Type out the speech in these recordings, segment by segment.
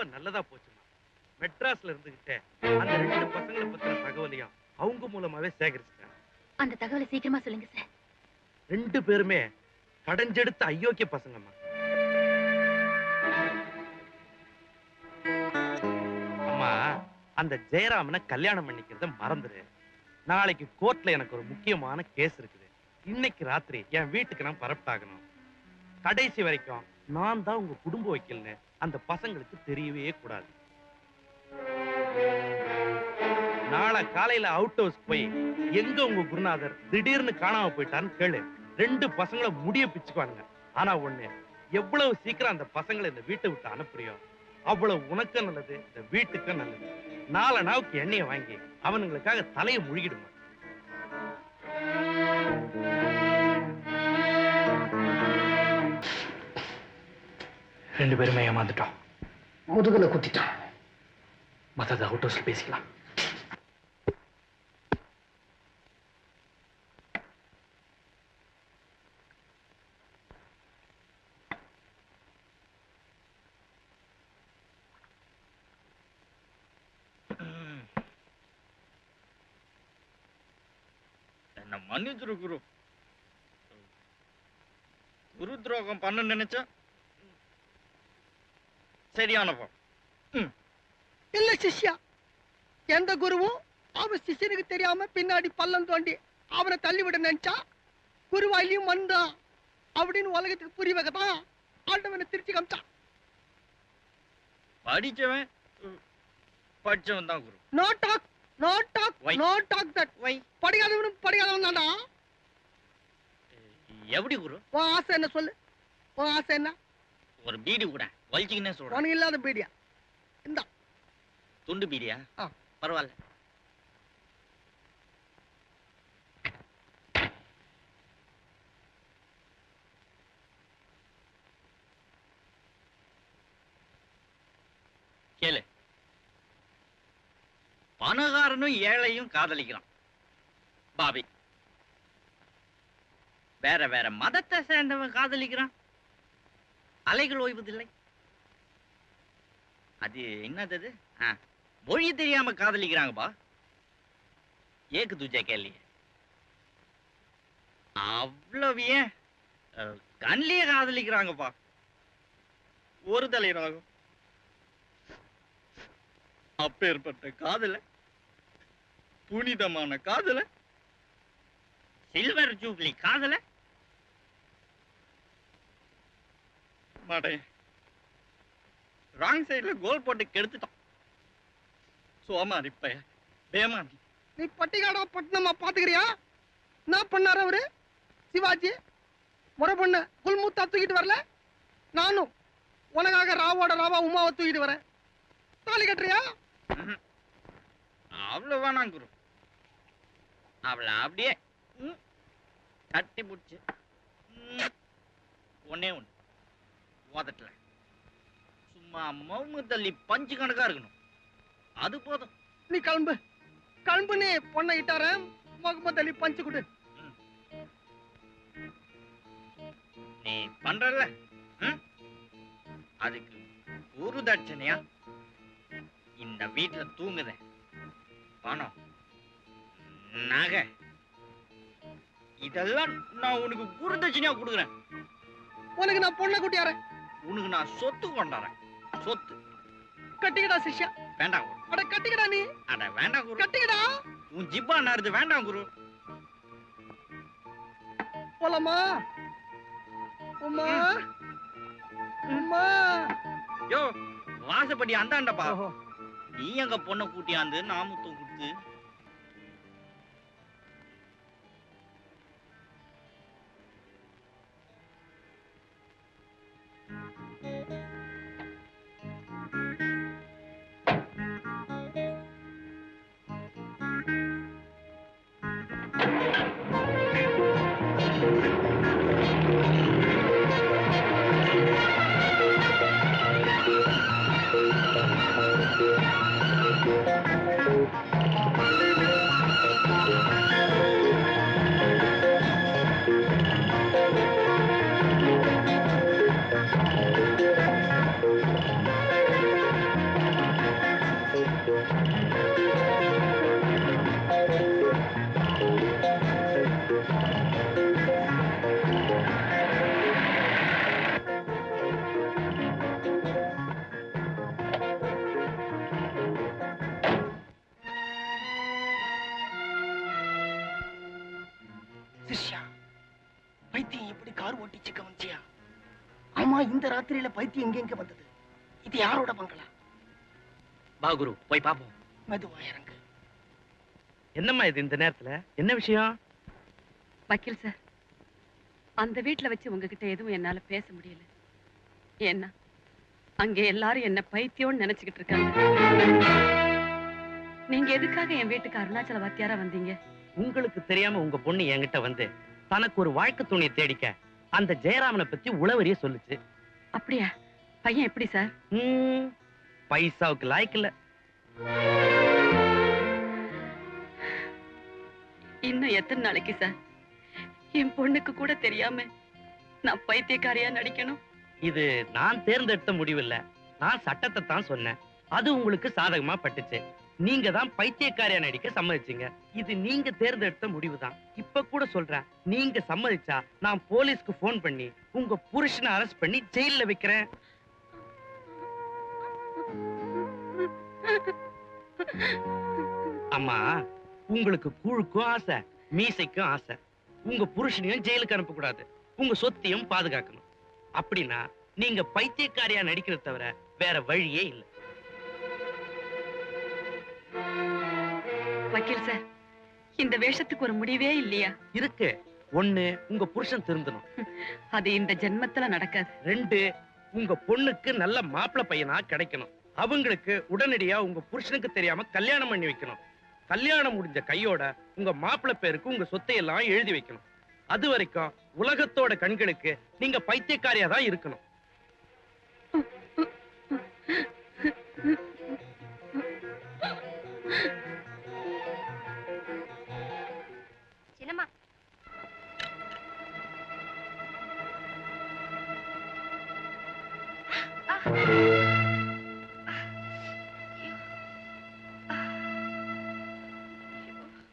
ரொம்ப நல்லதா போச்சுமா. மெட்ராஸ்ல இருந்துகிட்டே அந்த ரெண்டு பசங்களை பத்தின தகவலையும் அவங்க மூலமாவே சேகரிச்சிட்டேன். அந்த தகவலை சீக்கிரமா சொல்லுங்க சார். ரெண்டு பேருமே கடைஞ்செடுத்த அயோக்கிய பசங்கம்மா. அம்மா அந்த ஜெயராமனை கல்யாணம் பண்ணிக்கிறத மறந்துரு. நாளைக்கு கோர்ட்ல எனக்கு ஒரு முக்கியமான கேஸ் இருக்குது. இன்னைக்கு ராத்திரி என் வீட்டுக்கு நான் பரப்டாகணும் கடைசி வரைக்கும் நான் தான் உங்க குடும்ப வைக்கல்னு அந்த பசங்களுக்கு தெரியவே கூடாது. நாளை காலையில அவுட் ஹவுஸ் போய் எங்க உங்க குருநாதர் திடீர்னு காணாம போயிட்டான்னு கேளு. ரெண்டு பசங்களை முடிய பிச்சுக்குவானுங்க. ஆனா ஒண்ணு எவ்வளவு சீக்கிரம் அந்த பசங்களை இந்த வீட்டை விட்டு அனுப்புறியோ அவ்வளவு உனக்கும் நல்லது இந்த வீட்டுக்கும் நல்லது. நாலு நாவுக்கு எண்ணெயை வாங்கி அவனுங்களுக்காக தலையை முழுகிடுமா? ரெண்டு பேருமே ஏமாந்துட்டோம். முதுகுல குத்திட்டான் மற்றது அவுட் ஹவுஸ்ல பேசிக்கலாம். என்ன மன்னிச்சிரு குரு குரு துரோகம் பண்ண நினைச்சா சரியானப்பா இல்ல சிஷ்யா. எந்த குருவும் அவன் சிஷ்யனுக்கு தெரியாம பின்னாடி பள்ளம் தோண்டி அவனை தள்ளிவிட நினைச்சா குருவாயிலையும் மண்டா அப்படின்னு உலகத்துக்கு புரிய வைக்கத்தான் ஆண்டவனை திருச்சி காமிச்சான். படிச்சவன் படிச்சவன் தான் குரு. No talk no talk? No talk that why படிக்காதவனும் படிக்காதவன் தான்டா. எப்படி குரு? உன் ஆசை என்ன சொல்லு? உன் ஆசை என்ன? ஒரு பீடி கூட. வலிச்சிக்கினே சொல்றேன். உனக்கு இல்லாத பீடியா. இந்தா. துண்டு பீடியா. பரவாயில்ல. கேளு. பணக்காரனும் ஏழையும் காதலிக்கிறான். பாபி. வேற வேற மதத்தை சேர்ந்தவன் காதலிக்கிறான். அலைகள் ஓய்வதில்லை. அது என்னது ஆ, மொழி தெரியாம காதலிக்கிறாங்கப்பா ஏக்கு துஜா கேள்வி. அவ்வளவு ஏன்? அஹ், காதலிக்கிறாங்கப்பா ஒரு தலைராகும் அப்பேற்பட்ட காதல. புனிதமான காதல. சில்வர் ஜூப்ளி காதல. மாட்டேன் ராங் சைடுல கோல் போட்டு கெடுத்துட்டான். சோமாரி பைய பேமாரி நீ? பட்டிகாடா பட்டினமா பாத்துக்கிறியா? என்ன பண்ணாரு அவரு? சிவாஜி முறை பொண்ண குல்முத்தா தூக்கிட்டு வரல? நானும் உனக்காக ராவோட ராவா உமாவை தூக்கிட்டு வரேன். தாலி கட்டுறியா? அவ்வளவு வேணாம் குரு அவளை அப்படியே கட்டி பிடிச்சி ஒன்னே ஒண்ணு. ஓதட்டல. சும்மா தள்ளி பஞ்சு கணக்கா இருக்கணும். அது போதும். நீ கிளம்பு. கிளம்பு நீ பொண்ணை இட்டார முகமது அலி பஞ்சு கொடு. நீ பண்றல? அதுக்கு ஒரு தட்சணையா? இந்த வீட்டுல தூங்குத. பணம். நகை. இதெல்லாம் நான் உனக்கு குரு தட்சணையா கொடுக்குறேன். உனக்கு நான் பொண்ணை கூட்டியாரேன். உனக்கு நான் சொத்து கொண்டாறேன் சொத்து. கட்டிக்கடா சிஷ்யா. வேண்டாம் குரு. அட கட்டிக்கடா நீ. அட வேண்டாம் குரு. கட்டிக்கடா. உன் ஜிப்பா நாருது வேண்டாம் குரு. போலாமா? உமா? உமா? யோ வாசப்படி அந்தாண்டப்பா. நீ எங்க பொண்ணை கூட்டியாந்து நாமுத்தம் கொடுத்து பைத்தியம் எப்படி கார் ஓட்டிச்சு கவனிச்சியா ஆமா இந்த ராத்திரியில பைத்தியம் எங்க எங்க வந்தது? இது யாரோட பங்களா? பா குரு போய் பாப்போம். மெதுவா இறங்கு. என்னம்மா இது இந்த நேரத்துல? என்ன விஷயம்? வக்கீல் சார் அந்த வீட்ல வச்சு உங்ககிட்ட எதுவும் என்னால பேச முடியல. ஏன்னா அங்க எல்லாரும் என்ன பைத்தியம்னு நினைச்சுக்கிட்டு இருக்காங்க. நீங்க எதுக்காக என் வீட்டுக்கு அருணாச்சல வாத்தியாரா வந்தீங்க? உங்களுக்கு தெரியாம உங்க பொண்ணு என்கிட்ட வந்து தனக்கு ஒரு வாழ்க்கை துணையை தேடிக்க அந்த ஜெயராமனை பத்தி உளவறிய சொல்லுச்சு. அப்படியா? பையன் எப்படி சார்? பைசாவுக்கு லாய்க்கு இல்ல இன்னும் எத்தனை நாளைக்கு சார் என் பொண்ணுக்கு கூட தெரியாம நான் பைத்தியக்காரியா நடிக்கணும்? இது நான் தேர்ந்தெடுத்த முடிவில்ல. நான் சட்டத்தை தான் சொன்னேன். அது உங்களுக்கு சாதகமா பட்டுச்சு. நீங்க தான் பைத்தியக்காரியா நடிக்க சம்மதிச்சீங்க. இது நீங்க தேர்ந்தெடுத்த முடிவு தான் இப்ப கூட சொல்றேன். நீங்க சம்மதிச்சா நான் போலீஸ்க்கு போன் பண்ணி உங்க புருஷனை அரெஸ்ட் பண்ணி ஜெயில்ல வைக்கிறேன். அம்மா உங்களுக்கு கூழுக்கும் ஆசை மீசைக்கும் ஆசை. உங்க புருஷனையும் ஜெயிலுக்கு அனுப்ப கூடாது உங்க சொத்தையும் பாதுகாக்கணும். அப்படின்னா நீங்க பைத்தியக்காரியா நடிக்கிறத தவிர வேற வழியே இல்ல. வக்கீல் சார் இந்த வேஷத்துக்கு ஒரு முடிவே இல்லையா? இருக்கு. ஒண்ணு உங்க புருஷன் திருந்தணும். அது இந்த ஜென்மத்துல நடக்காது. ரெண்டு உங்க பொண்ணுக்கு நல்ல மாப்பிள்ளை பையனா கிடைக்கணும். அவங்களுக்கு உடனடியா உங்க புருஷனுக்கு தெரியாம கல்யாணம் பண்ணி வைக்கணும். கல்யாணம் முடிஞ்ச கையோட உங்க மாப்பிள்ளை பேருக்கு உங்க சொத்தை எல்லாம் எழுதி வைக்கணும். அது வரைக்கும் உலகத்தோட கண்களுக்கு நீங்க பைத்தியக்காரியா தான் இருக்கணும்.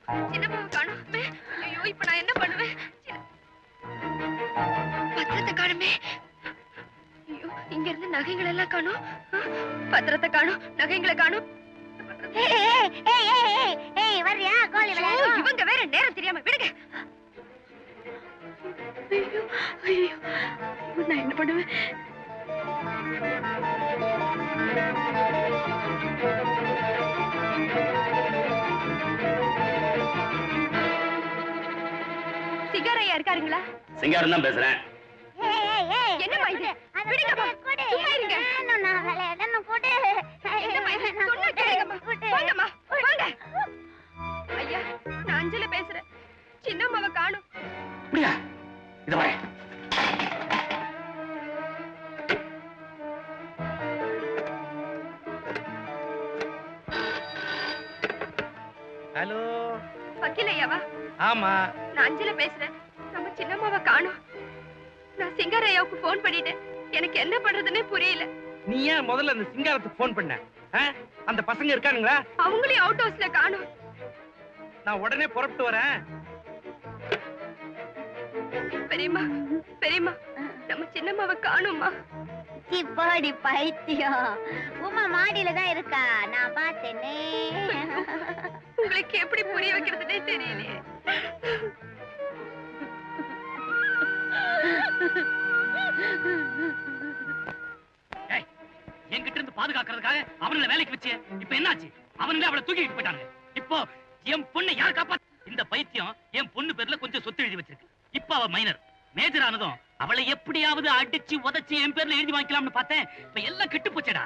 சின்னம்மாவை காணோமே ஐயோ இப்ப நான் என்ன பண்ணுவேன்? பத்திரத்தை காணுமே. ஐயோ இங்க இருந்து நகைகள் எல்லாம் காணும். பத்திரத்தை காணும் நகைங்களை காணும். இவங்க வேற நேரம் தெரியாம விடுங்க. நான் என்ன பண்ணுவேன்? சிகாரையா இருக்காருங்களா? சிங்காரம் தான் பேசுறேன். என்னம்மா இது? விடுங்கம்மா சும்மா இருங்க. என்னம்மா இது? சொன்னா கேளுங்கம்மா. போங்கம்மா போங்க ஐயா நான் அஞ்சல பேசுறேன். சின்னம்மாவை காணும். அப்படியா? இத வரேன் ஹலோ. வக்கீல் ஐயாவா? ஆமா. நான் அஞ்சல பேசுறேன். நம்ம சின்னம்மாவை காணும். நான் சிங்கார ஐயாவுக்கு ஃபோன் பண்ணிட்டேன். எனக்கு என்ன பண்றதுன்னே புரியல. நீ ஏன் முதல்ல அந்த சிங்காரத்துக்கு ஃபோன் பண்ண? அந்த பசங்க இருக்கானுங்களா? அவங்களையும் அவுட் ஹவுஸ்ல காணும். நான் உடனே புறப்பட்டு வரேன். பெரியம்மா பெரியம்மா நம்ம சின்னம்மாவை காணும்மா. சிப்பாடி பைத்தியம். உமா மாடியில தான் இருக்கா? நான் பார்த்தேனே. உங்களுக்கு எப்படி புரிய வைக்கிறதுனே தெரியலையே. என்கிட்ட இருந்து பாதுகாக்கிறதுக்காக அவங்கள வேலைக்கு வச்சு இப்ப என்னாச்சு? அவங்களே அவளை தூக்கிட்டு போயிட்டாங்க இப்போ என் பொண்ணை யார் காப்பா இந்த பைத்தியம் என் பொண்ணு பேர்ல கொஞ்சம் சொத்து எழுதி வச்சிருக்கு. இப்ப அவ மைனர் மேஜர் ஆனதும் அவளை எப்படியாவது அடிச்சு உதைச்சு என் பேர்ல எழுதி வாங்கிக்கலாம்னு பார்த்தேன். இப்ப எல்லாம் கெட்டு போச்சடா.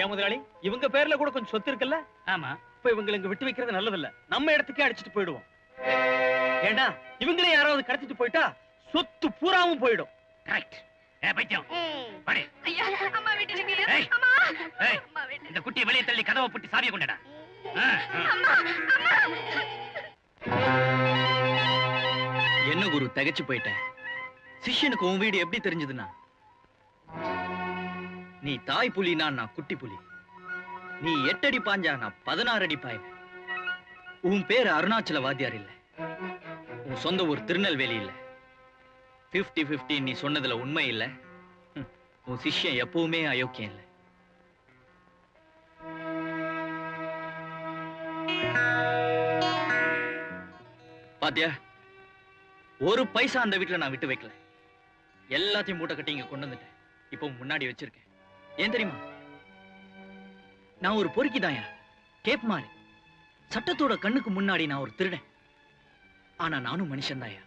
ஏன் முதலாளி இவங்க பேர்ல கூட கொஞ்சம் சொத்து இருக்குல்ல? ஆமா. இப்ப இவங்களை இங்க விட்டு வைக்கிறது நல்லதில்ல. நம்ம இடத்துக்கே அடிச்சிட்டு போயிடுவோம். ஏண்டா இவங்களே யாராவது கடத்திட்டு போயிட்டா? சொத்து பூராவும் போயிடும். கரெக்ட் இந்த குட்டியை வெளியே தள்ளி கதவை பூட்டி சாவியை கொண்டடா. ஆ, ஆ. அம்மா அம்மா. என்ன குரு தகச்சு போயிட்டேன். சிஷ்யனுக்கு உன் வீடு எப்படி தெரிஞ்சதுன்னா? நீ தாய் புலினா நான் குட்டி புலி. நீ எட்டடி பாஞ்சா நான் பதினாறு அடி பாய்வேன். உன் பேர் அருணாச்சல வாத்தியார் இல்ல. உன் சொந்த ஊர் திருநெல்வேலி இல்ல. 50 50 நீ சொன்னதுல உண்மை இல்ல. உன் சிஷ்யன் எப்பவுமே அயோக்கியம் இல்ல. பாத்தியா ஒரு பைசா அந்த வீட்டுல நான் விட்டு வைக்கல. எல்லாத்தையும் மூட்டை கட்டி இங்க கொண்டு வந்துட்டேன். இப்போ முன்னாடி வச்சிருக்கேன். ஏன் தெரியுமா? நான் ஒரு பொறுக்கிதாயா கேப் மாறி. சட்டத்தோட கண்ணுக்கு முன்னாடி நான் ஒரு திருடன். ஆனா நானும் மனுஷன் தாயா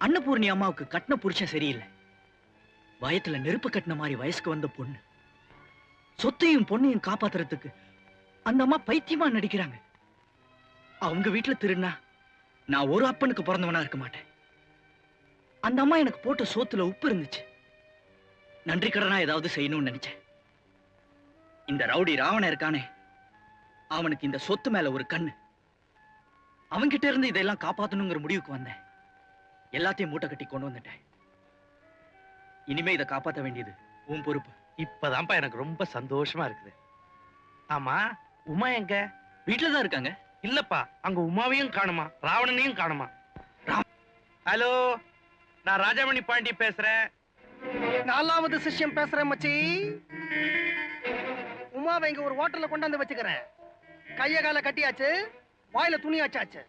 அன்னபூர்ணி அம்மாவுக்கு கட்டின புருஷன் சரியில்லை. வயத்துல நெருப்பு கட்டின மாதிரி வயசுக்கு வந்த பொண்ணு. சொத்தையும் பொண்ணையும் காப்பாத்துறதுக்கு அந்த அம்மா பைத்தியமா நடிக்கிறாங்க. அவங்க வீட்டுல திருடினா நான் ஒரு அப்பனுக்கு பிறந்தவனா இருக்க மாட்டேன். அந்த அம்மா எனக்கு போட்ட சோத்துல உப்பு இருந்துச்சு. நன்றி கடனா ஏதாவது செய்யணும்னு நினைச்சேன். இந்த ரவுடி ராவணன் இருக்கானே அவனுக்கு இந்த சொத்து மேல ஒரு கண்ணு. அவன்கிட்ட இருந்து இதெல்லாம் காப்பாத்தணுங்கிற முடிவுக்கு வந்தேன். எல்லாத்தையும் மூட்டை கட்டி கொண்டு வந்துட்டேன். இனிமே இதை காப்பாத்த வேண்டியது உன் பொறுப்பு. இப்பதான்ப்பா எனக்கு ரொம்ப சந்தோஷமா இருக்குது. ஆமா உமா எங்க? வீட்டுல தான் இருக்காங்க. இல்லப்பா அங்க உமாவையும் காணுமா ராவணனையும் காணுமா? ஹலோ நான் ராஜாமணி பாண்டி பேசுறேன். நாலாவது சிஷ்யம் பேசுறேன் மச்சி. உமாவை இங்க ஒரு ஹோட்டல்ல கொண்டாந்து வச்சுக்கிறேன். கைய கால கட்டியாச்சு வாயில துணி ஆச்சாச்சு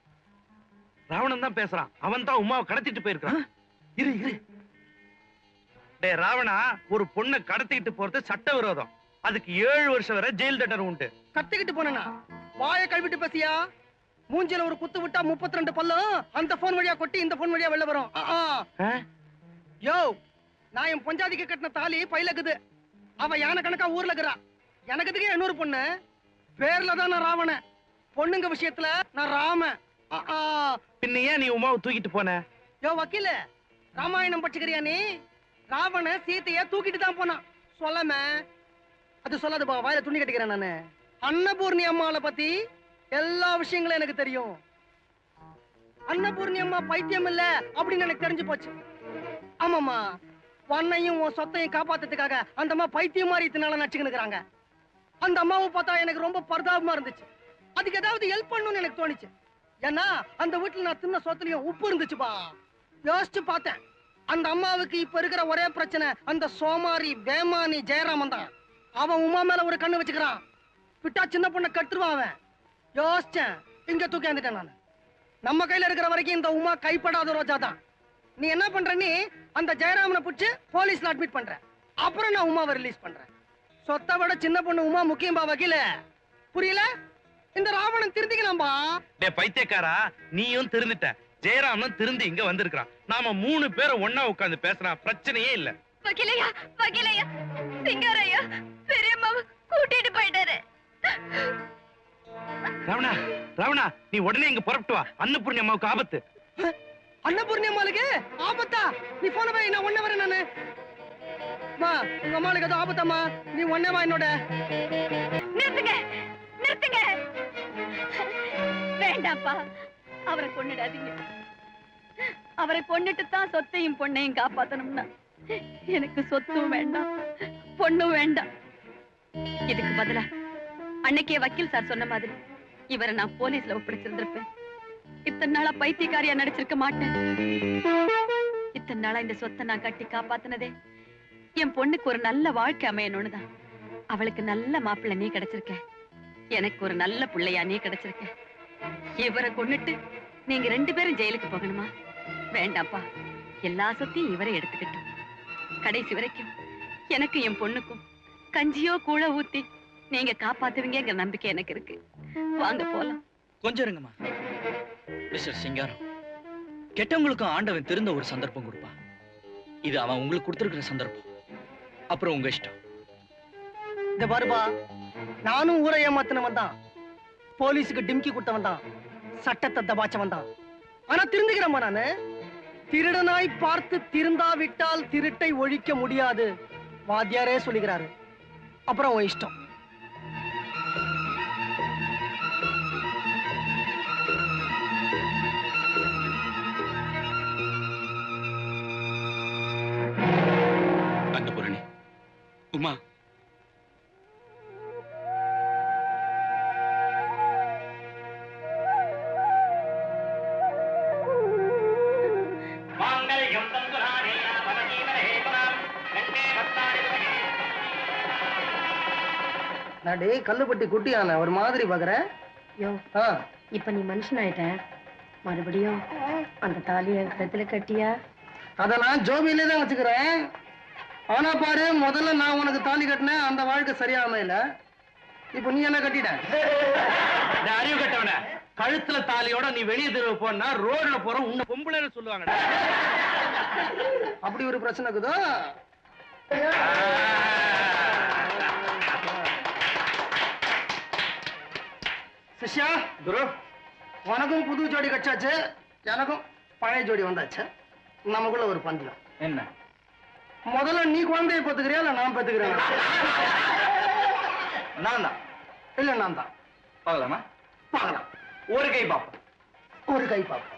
ராவணன் தான் பேசுறான். அவன் தான் உமாவை கடத்திட்டு போயிருக்கான் இரு இரு. டேய் ராவணா ஒரு பொண்ணை கடத்திக்கிட்டு போறது சட்ட விரோதம் அதுக்கு ஏழு வருஷம் வரை ஜெயில் தண்டனை உண்டு. கத்திக்கிட்டு போனா வாய கழுவிட்டு பேசியா? மூஞ்சில ஒரு குத்து விட்டா முப்பத்தி ரெண்டு பல்லும். அந்த போன் வழியா கொட்டி இந்த போன் வழியா வெளில வரும்? யோ நான் என் பஞ்சாதிக்கு கட்டின தாலி பைலக்குது. அவ யானை கணக்கா ஊர்ல இருக்கிறா. எனக்கு இதுக்கு இன்னொரு பொண்ணு? பேர்ல தான் நான் ராவணன். பொண்ணுங்க விஷயத்துல நான் ராம ஆ, ஆ. பின்ன ஏன் நீ உமாவை தூக்கிட்டு போன? யோ வக்கீல ராமாயணம் படிச்சுக்கிறியா நீ? ராவண சீதைய தூக்கிட்டு தான் போனான். சொல்லாம அது சொல்லாதுப்பா வாயில துணி கட்டிக்கிறேன் நானு. அன்னபூர்ணி அம்மாவை பத்தி எல்லா விஷயங்களும் எனக்கு தெரியும். அன்னபூர்ணி அம்மா பைத்தியம் இல்ல அப்படின்னு எனக்கு தெரிஞ்சு போச்சு. ஆமாமா உன்னையும் உன் சொத்தையும் காப்பாத்துறதுக்காக அந்த அம்மா பைத்தியம் மாதிரி இத்தனால நச்சுக்கினுக்குறாங்க அந்த அம்மாவை பார்த்தா எனக்கு ரொம்ப பரிதாபமா இருந்துச்சு. அதுக்கு ஏதாவது ஹெல்ப் பண்ணணும்னு எனக்கு தோணுச்சு. ஏன்னா அந்த வீட்டுல நான் தின்ன சோத்துலயும் உப்பு இருந்துச்சுப்பா. யோசிச்சு பார்த்தேன். அந்த அம்மாவுக்கு இப்ப இருக்கிற ஒரே பிரச்சனை அந்த சோமாரி வேமானி ஜெயராமன் தான். அவன் உமா மேல ஒரு கண்ணு வச்சுக்கிறான். விட்டா சின்ன பொண்ணை கட்டுருவான் அவன். யோசிச்சேன். இங்க தூக்கியாந்துட்டேன் நான். நம்ம கையில இருக்கிற வரைக்கும் இந்த உமா கைப்படாத ரோஜா தான். நீ என்ன பண்ற நீ? அந்த ஜெயராமனை பிடிச்சு போலீஸ்ல அட்மிட் பண்ற. அப்புறம் நான் உமாவை ரிலீஸ் பண்றேன். சொத்தை விட சின்ன பொண்ணு உமா முக்கியமா வக்கீல. புரியல? இந்த ராவணன் திருந்திக்கலாம்பா? டே பைத்தியக்காரா நீயும் திருந்துட்ட. ஜெயராமனும் திருந்து இங்க வந்திருக்கான் நாம மூணு பேரும் ஒண்ணா உட்கார்ந்து பேசினா பிரச்சனையே இல்ல. வக்கீலையா வக்கீலையா சிங்காரையா பெரியம்மாவை கூட்டிட்டு போயிட்டாரு. ராவணா ராவணா நீ உடனே இங்க புறப்பட்டு வா. அன்னபூர்ணி அம்மாவுக்கு ஆபத்து. அன்னபூர்ணி அம்மாளுக்கு ஆபத்தா? நீ போன போய் நான் ஒண்ணே வரேன் நானு. மா உங்க அம்மாளுக்கு ஏதோ ஆபத்தாம்மா. நீ ஒண்ணே வா என்னோட. நிறுத்துங்க. நிறுத்துங்க. வேண்டாப்பா அவரை கொண்டுடாதீங்க அவரை கொன்னுட்டு தான் சொத்தையும் பொண்ணையும் காப்பாத்தணும்னா எனக்கு சொத்தும் வேண்டாம் பொண்ணும் வேண்டாம். இதுக்கு பதிலா அன்னைக்கே வக்கீல் சார் சொன்ன மாதிரி இவரை நான் போலீஸ்ல ஒப்படைச்சிருந்திருப்பேன். இத்தனை நாளா பைத்தியக்காரியா நடிச்சிருக்க மாட்டேன். இத்தனை நாளா இந்த சொத்தை நான் கட்டி காப்பாத்தினதே என் பொண்ணுக்கு ஒரு நல்ல வாழ்க்கை அமையணும்னு தான். அவளுக்கு நல்ல மாப்பிள்ளை நீ கிடைச்சிருக்க. எனக்கு ஒரு நல்ல பிள்ளையா நீ கிடைச்சிருக்க. இவரை கொன்னுட்டு நீங்க ரெண்டு பேரும் ஜெயிலுக்கு போகணுமா? வேண்டாப்பா எல்லா சொத்தையும் இவரை எடுத்துக்கிட்டோம் கடைசி வரைக்கும் எனக்கு என் பொண்ணுக்கும் கஞ்சியோ கூழ ஊத்தி நீங்க காப்பாத்துவீங்கங்கிற நம்பிக்கை எனக்கு இருக்கு. வாங்க போலாம். கொஞ்சம் இருங்கம்மா. மிஸ்டர் சிங்காரம் கெட்டவங்களுக்கும் ஆண்டவன் திருந்த ஒரு சந்தர்ப்பம் கொடுப்பான் இது அவன் உங்களுக்கு கொடுத்துருக்கிற சந்தர்ப்பம். அப்புறம் உங்க இஷ்டம். இந்த பாருபா நானும் ஊரை ஏமாத்தினவன் தான் போலீஸுக்கு டிம்கி கொடுத்தவன் தான் சட்டத்தை தபாச்சவன் தான் ஆனா திருந்துக்கிறேம்மா நானு. திருடனாய் பார்த்து திருந்தாவிட்டால் திருட்டை ஒழிக்க முடியாது. வாத்தியாரே சொல்லுகிறாரு. அப்புறம் உன் இஷ்டம். அன்னபூரணி உமா. நான் டேய் கல்லுப்பட்டி குட்டியான ஒரு மாதிரி பாக்குறேன் யோ ஆ. இப்ப நீ மனுஷனாயிட்ட. மறுபடியும் அந்த தாலி என் கழுத்துல கட்டியா? அதை நான் ஜோபியிலே தான் வச்சுக்கிறேன். ஆனா பாரு முதல்ல நான் உனக்கு தாலி கட்டினேன் அந்த வாழ்க்கை சரியா அமையல இப்போ நீ என்ன கட்டிட்ட? இந்த அறிவு கட்டவன கழுத்துல தாலியோட நீ வெளியே தெருவு போனா ரோட்ல போற உன்னை பொம்பளைன்னு சொல்லுவாங்கடா. அப்படி ஒரு பிரச்சனை இருக்குதோ? சிஷ்யா குரு உனக்கும் புது ஜோடி கட்சாச்சு எனக்கும் பழைய ஜோடி வந்தாச்சு. நமக்குள்ள ஒரு பந்தயம் என்ன? முதல்ல நீ குழந்தைய பத்துக்கிறியா இல்ல நான் பத்துக்கிறேன் நான் தான். இல்ல நான் தான். பார்க்கலாமா? பார்க்கலாம். ஒரு கை பாப்போம் ஒரு கை பார்ப்போம்.